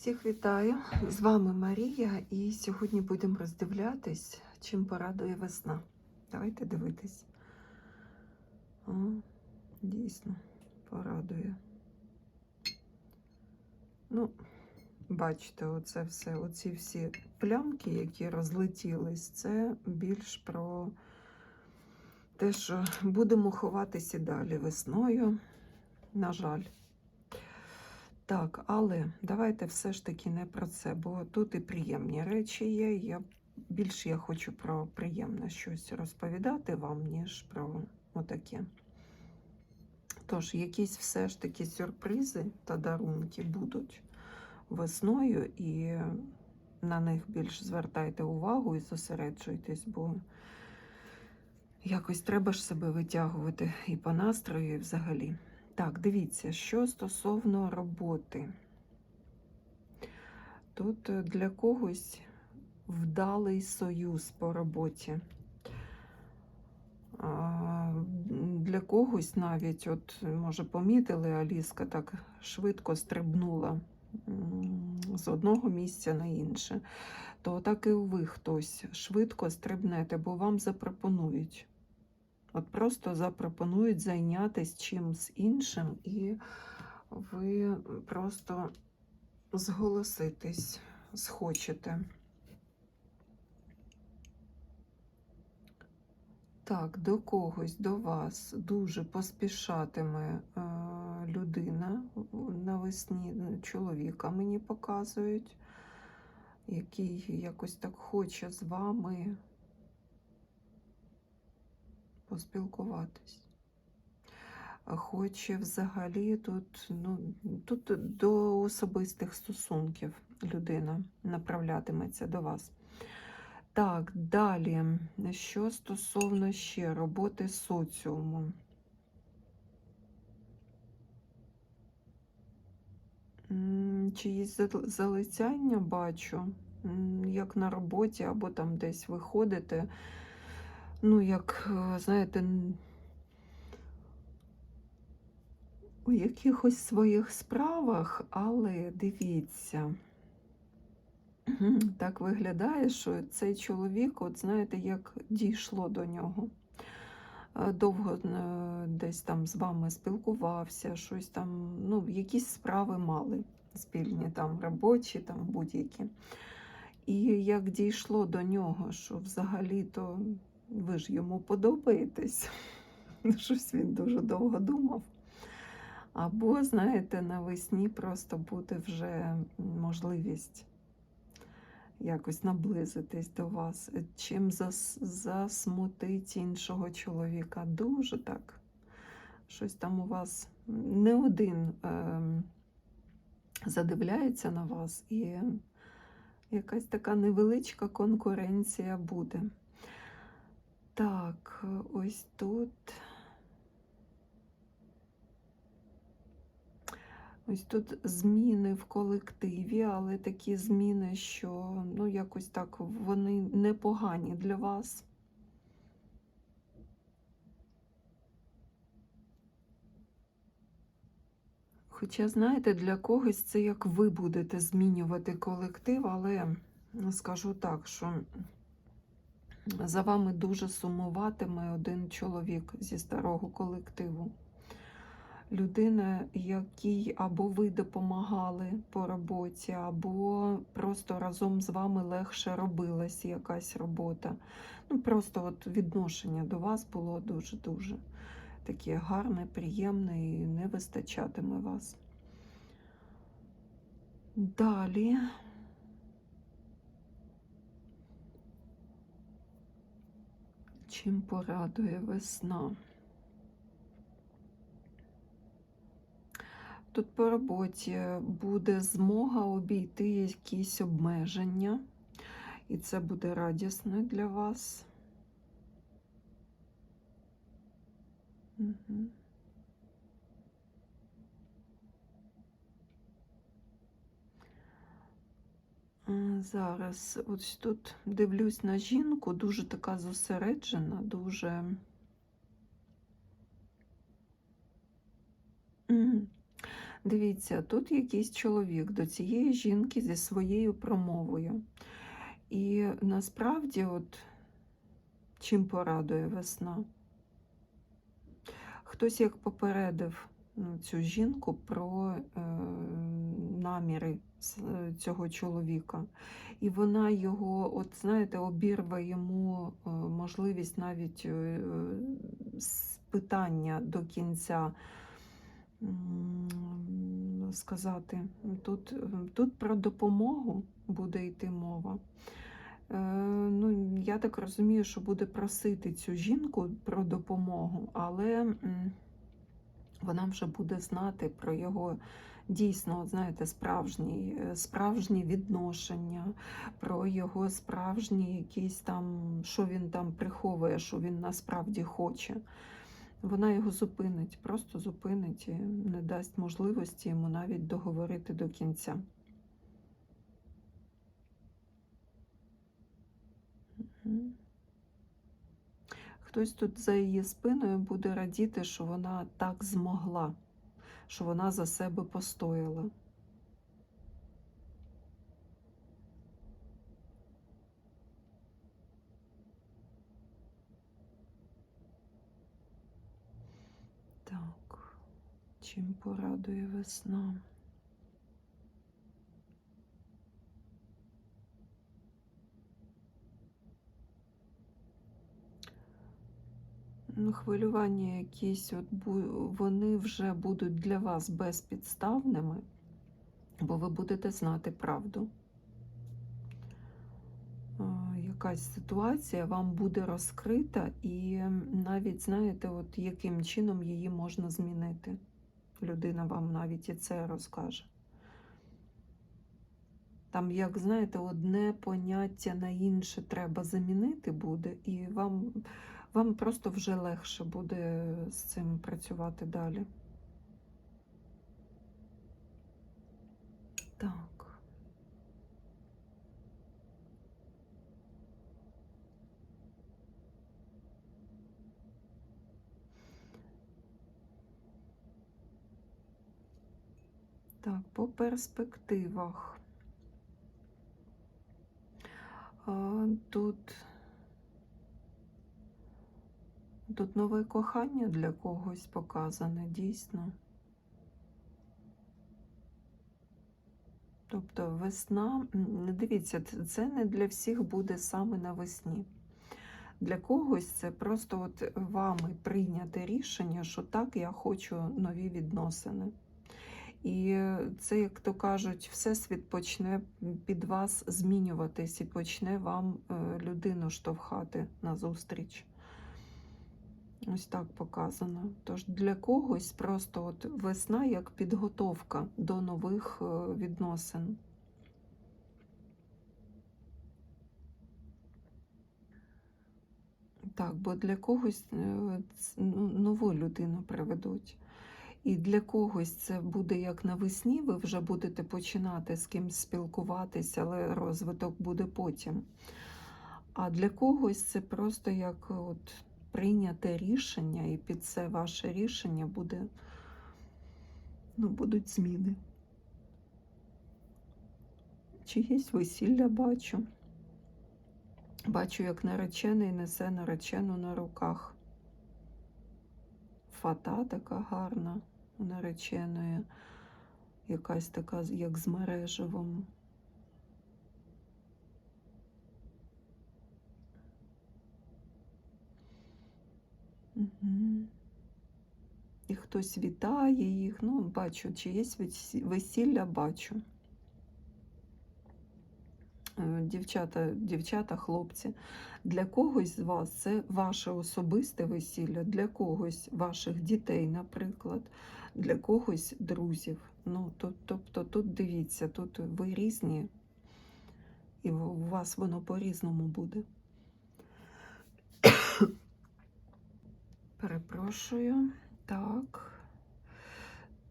Всіх вітаю! З вами Марія, і сьогодні будемо роздивлятись, чим порадує весна. Давайте дивитись. О, дійсно, порадує. Ну, бачите, оце все, оці всі плямки, які розлетілись, це більш про те, що будемо ховатися далі весною. На жаль. Так, але давайте все ж таки не про це, бо тут і приємні речі є. Я більше я хочу про приємне щось розповідати вам, ніж про отаке. Тож, якісь все ж таки сюрпризи та дарунки будуть весною, і на них більш звертайте увагу і зосереджуйтесь, бо якось треба ж себе витягувати і по настрою, і взагалі. Так, дивіться, що стосовно роботи. Тут е, для когось вдалий союз по роботі. Для когось навіть, от, може, помітили, Аліска так швидко стрибнула з одного місця на інше, то так і ви хтось швидко стрибнете, бо вам запропонують. От просто запропонують зайнятися чимось іншим, і ви просто зголоситесь, схочете. Так, до когось, до вас дуже поспішатиме е, людина навесні, чоловіка мені показують, який якось так хоче з вами поспілкуватись. Хоче взагалі тут, ну, тут до особистих стосунків людина направлятиметься до вас. Так, далі, що стосовно ще роботи соціуму. Чиїсь залицяння бачу, як на роботі або там десь виходите ну, як, е, знаєте, у якихось своїх справах, але дивіться, так виглядає, що цей чоловік, от знаєте, як дійшло до нього. Е, Довго е, десь там з вами спілкувався, щось там, ну, якісь справи мали спільні, там робочі, там будь-які. І як дійшло до нього, що взагалі-то ви ж йому подобаєтесь. Щось він дуже довго думав. Або, знаєте, навесні просто буде вже можливість якось наблизитись до вас. Чим зас, засмутить іншого чоловіка. Дуже так. Щось там у вас не один ем, задивляється на вас, і якась така невеличка конкуренція буде. Так, ось тут. Ось тут зміни в колективі, але такі зміни, що ну, якось так вони непогані для вас. Хоча, знаєте, для когось це як ви будете змінювати колектив, але скажу так, що за вами дуже сумуватиме один чоловік зі старого колективу. Людина, якій або ви допомагали по роботі, або просто разом з вами легше робилась якась робота. Ну, Просто от відношення до вас було дуже-дуже таке гарне, приємне і не вистачатиме вас. Далі. Чим порадує весна? Тут по роботі буде змога обійти якісь обмеження, і це буде радісно для вас. Угу. Зараз ось тут дивлюсь на жінку, дуже така зосереджена, дуже. Дивіться, тут якийсь чоловік до цієї жінки зі своєю промовою. І насправді, от чим порадує весна? Хтось як попередив цю жінку про е, наміри е, цього чоловіка. І вона його, от знаєте, обірве йому е, можливість навіть питання до кінця сказати. Тут, тут про допомогу буде йти мова. Ну, я так розумію, що буде просити цю жінку про допомогу, але вона вже буде знати про його дійсно, от знаєте, справжні, е, справжні відношення, про його справжні якісь там, що він там приховує, що він насправді хоче. Вона його зупинить, просто зупинить і не дасть можливості йому навіть договорити до кінця. Мгм. Хтось тут за її спиною буде радіти, що вона так змогла, що вона за себе постояла. Так, чим порадує весна? Ну, хвилювання якісь, от вони вже будуть для вас безпідставними, бо ви будете знати правду. Якась ситуація вам буде розкрита, і навіть знаєте, от яким чином її можна змінити. Людина вам навіть і це розкаже. Там, як знаєте, одне поняття на інше треба замінити буде, і вам, вам просто вже легше буде з цим працювати далі. Так. Так, по перспективах. Тут, тут нове кохання для когось показане, дійсно. Тобто весна, дивіться, це не для всіх буде саме навесні. Для когось це просто от вами прийняте рішення, що так, я хочу нові відносини. І це, як то кажуть, всесвіт почне під вас змінюватись і почне вам е, людину штовхати назустріч. Ось так показано. Тож для когось просто от весна як підготовка до нових е, відносин. Так, бо для когось е, ну, нову людину приведуть. І для когось це буде як навесні, ви вже будете починати з кимсь спілкуватися, але розвиток буде потім. А для когось це просто як от прийняте рішення, і під це ваше рішення буде, ну, будуть зміни. Чиєсь весілля бачу. Бачу, як наречений несе наречену на руках. Фата така гарна у нареченої, якась така, як з мереживом. І хтось вітає їх. Ну, бачу, чиєсь весі- весілля бачу. Е, Дівчата, дівчата, хлопці, для когось з вас це ваше особисте весілля, для когось ваших дітей, наприклад, для когось друзів. Ну, тобто тут дивіться, тут ви різні, і у вас воно по-різному буде. Перепрошую. Так.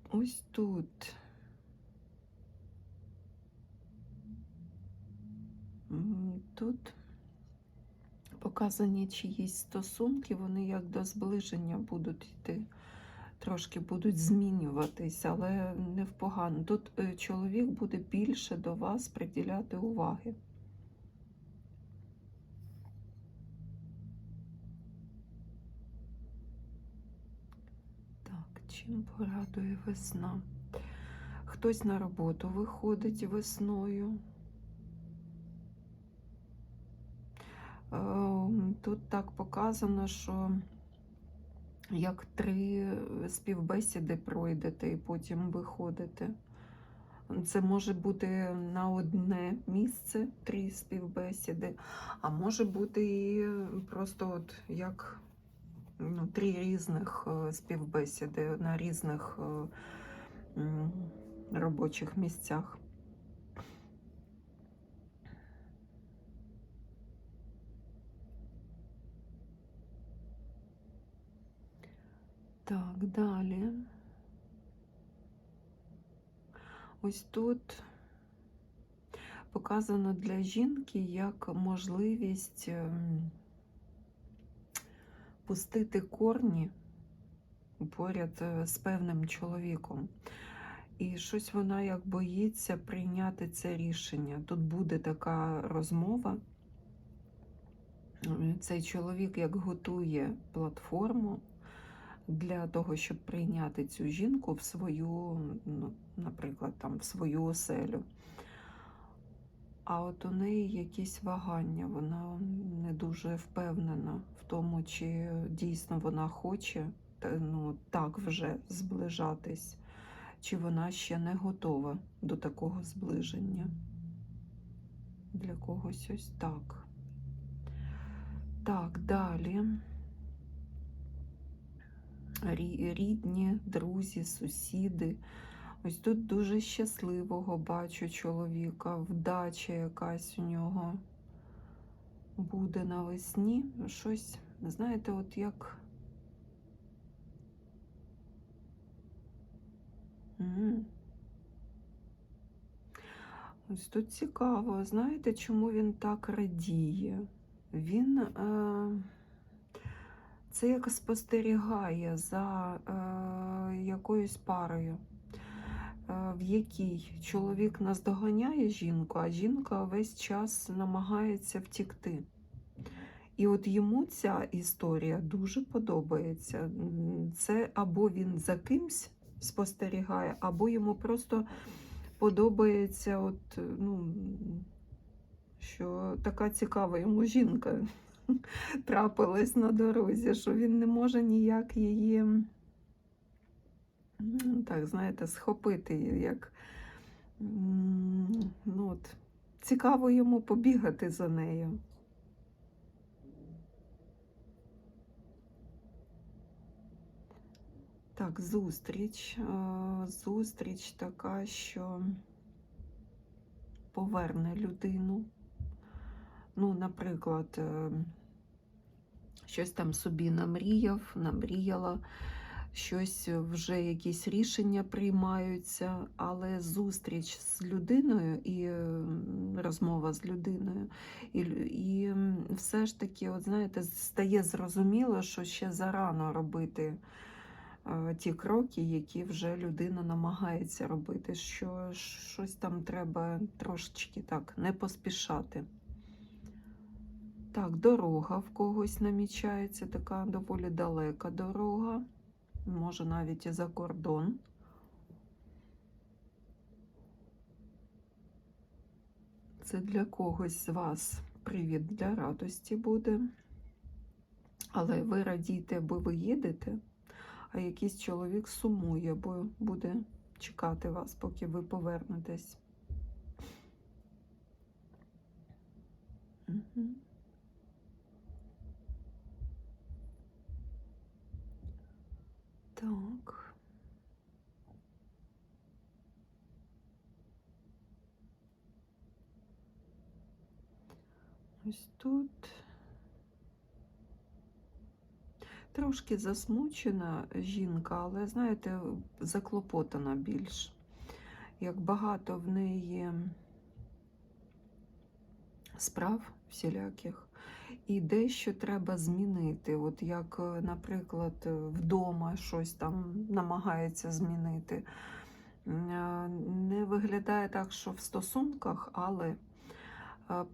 Ось тут. Тут показані чиїсь стосунки, вони як до зближення будуть йти. трошки будуть змінюватись, але не в погано. Тут е, чоловік буде більше до вас приділяти уваги. Так, порадує весна? Хтось на роботу виходить весною. Ем, Тут так показано, що як три співбесіди пройдете і потім виходите. Це може бути на одне місце три співбесіди, а може бути і просто от як ну, три різних е, співбесіди на різних е, робочих місцях. Так, далі. Ось тут показано для жінки як можливість ем, пустити корні поряд е, з певним чоловіком. І щось вона як боїться прийняти це рішення. Тут буде така розмова. Цей чоловік як готує платформу для того, щоб прийняти цю жінку в свою, ну, наприклад, там, в свою оселю. А от у неї якісь вагання, вона не дуже впевнена в тому, чи дійсно вона хоче ну, так вже зближатись, чи вона ще не готова до такого зближення. Для когось ось так. Так, далі. Рідні, друзі, сусіди. Ось тут дуже щасливого бачу чоловіка, вдача якась у нього буде навесні. Щось, знаєте, от як. Ось тут цікаво, знаєте, чому він так радіє? Він е, це як спостерігає за е, якоюсь парою, в якій чоловік наздоганяє жінку, а жінка весь час намагається втікти. І от йому ця історія дуже подобається. Це або він за кимсь спостерігає, або йому просто подобається, от, е, ну, що така цікава йому жінка трапилась на дорозі, що він не може ніяк її, так, знаєте, схопити, як ну, от, цікаво йому побігати за нею. Так, зустріч. Е, Зустріч така, що поверне людину. Ну, наприклад, е, щось там собі намріяв, намріяла, щось вже якісь рішення приймаються, але зустріч з людиною і е, розмова з людиною, і, і все ж таки, от знаєте, стає зрозуміло, що ще зарано робити е, ті кроки, які вже людина намагається робити, що щось там треба трошечки так не поспішати. Так, дорога в когось намічається, така доволі далека дорога, може навіть і за кордон. Це для когось з вас привід для радості буде. Але ви радійте, бо ви їдете, а якийсь чоловік сумує, бо буде чекати вас, поки ви повернетесь. Мгм. Так. Ось тут трошки засмучена жінка, але, знаєте, заклопотана більш. Як багато в неї справ всіляких, і дещо треба змінити. От як, е, наприклад, е, вдома щось там намагається змінити. Е, Не виглядає так, що в стосунках, але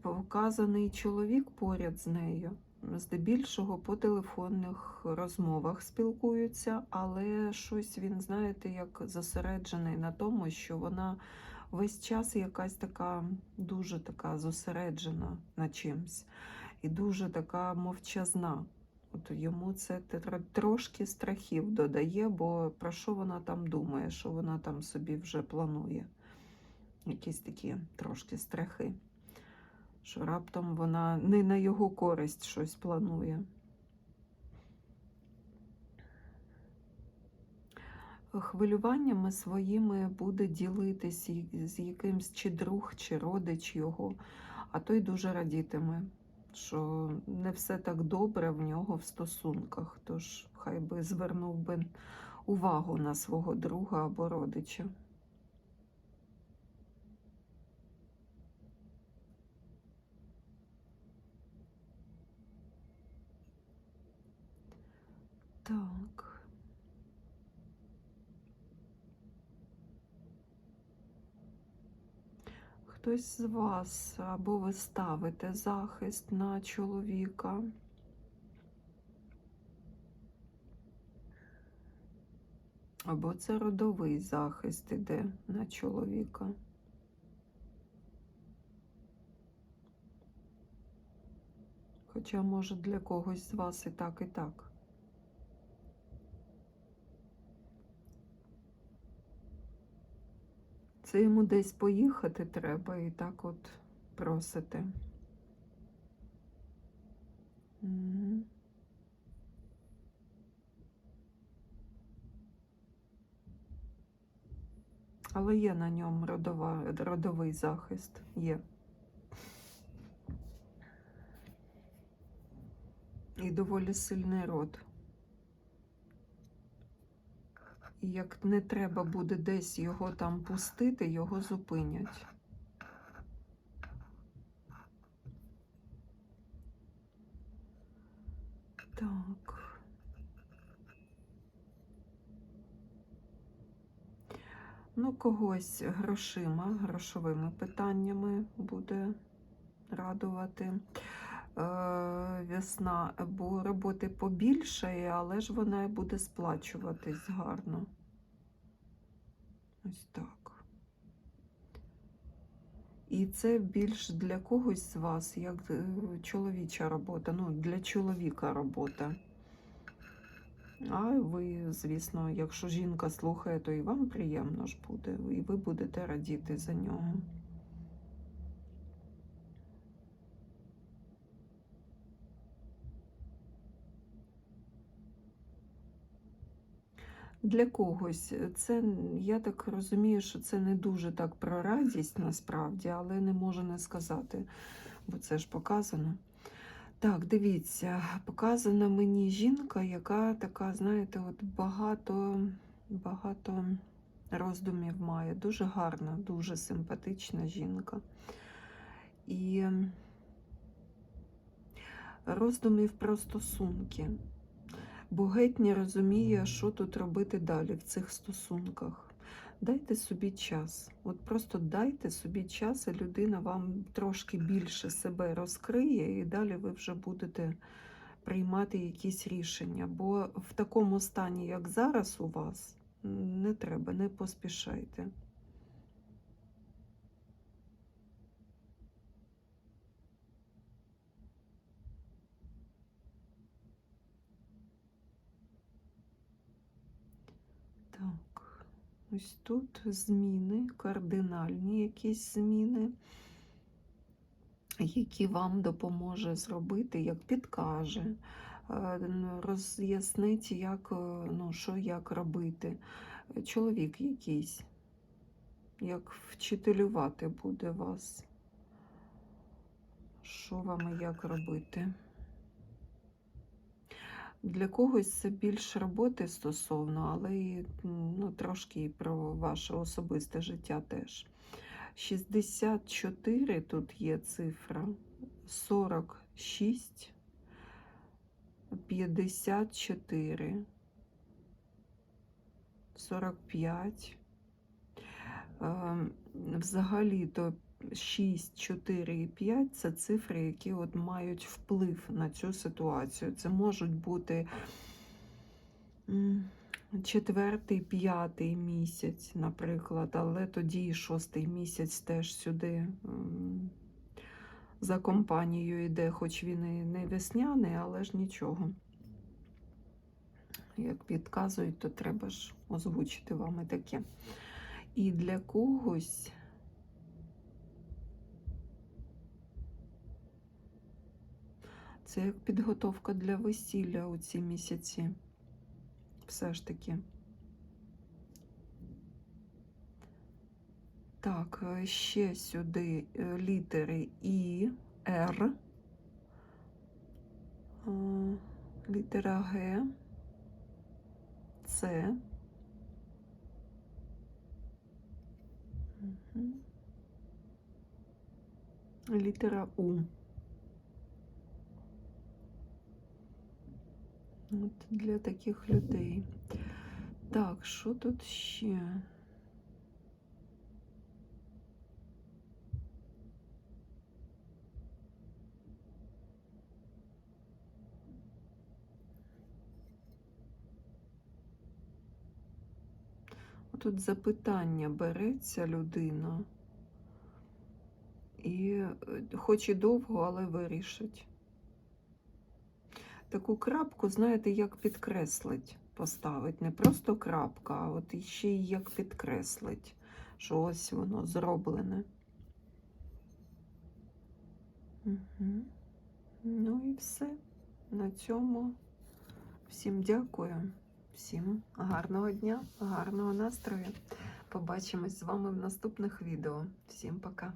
показаний чоловік поряд з нею. Здебільшого по телефонних розмовах спілкуються, але щось він, знаєте, як зосереджений на тому, що вона весь час якась така дуже така зосереджена на чимсь і дуже така мовчазна. От йому це трошки страхів додає, бо про що вона там думає, що вона там собі вже планує. Якісь такі трошки страхи, що раптом вона не на його користь щось планує. Хвилюваннями своїми буде ділитись з якимсь чи друг, чи родич його, а той дуже радітиме, що не все так добре в нього в стосунках, тож хай би звернув би увагу на свого друга або родича. Так. Хтось з вас або ви ставите захист на чоловіка. Або це родовий захист іде на чоловіка. Хоча, може, для когось з вас і так, і так. Це йому десь поїхати треба і так от просите. Мгм. Але є на ньому родова, родовий захист. Є. І доволі сильний род. І як не треба буде десь його там пустити, його зупинять. Так. Ну, когось грошима, грошовими питаннями буде радувати. Е, весна, бо роботи побільшає, але ж вона буде сплачуватись гарно. Ось так. І це більш для когось з вас, як е, чоловіча робота, ну, для чоловіка робота. А ви, звісно, якщо жінка слухає, то і вам приємно ж буде, і ви будете радіти за нього. Для когось це, я так розумію, що це не дуже так про радість насправді, але не можу не сказати, бо це ж показано. Так, дивіться, показана мені жінка, яка така, знаєте, от багато, багато роздумів має. Дуже гарна, дуже симпатична жінка. І роздумів про стосунки. Бо геть не розуміє, що тут робити далі в цих стосунках. Дайте собі час. От просто дайте собі час, і людина вам трошки більше себе розкриє, і далі ви вже будете приймати якісь рішення. Бо в такому стані, як зараз у вас, не треба, не поспішайте. Так, ось тут зміни, кардинальні якісь зміни, які вам допоможе зробити, як підкаже, е, роз'яснить, як, е, ну, що як робити. Чоловік якийсь, як вчителювати буде вас, що вам і як робити. Для когось це більш роботи стосовно, але і, ну, трошки і про ваше особисте життя теж. 64 тут є цифра, 40 6, 54, 45. Ем, Взагалі-то 6, 4 і 5 це цифри, які от мають вплив на цю ситуацію. Це можуть бути четвертий, п'ятий місяць, наприклад, але тоді шостий місяць теж сюди за компанією йде, хоч він і не весняний, але ж нічого. Як підказують, то треба ж озвучити вам і таке. І для когось це як підготовка для весілля у ці місяці. Все ж таки. Так, е, ще сюди е, літери І, Р, е, літера Г, С. Літера У. От для таких людей. Так, що тут ще? Тут запитання береться людина. І е, хоч і довго, але вирішить. Таку крапку, знаєте, як підкреслить, поставить. Не просто крапка, а от іще й як підкреслить, що ось воно зроблене. Угу. Ну і все. На цьому всім дякую. Всім гарного дня, гарного настрою. Побачимось з вами в наступних відео. Всім пока!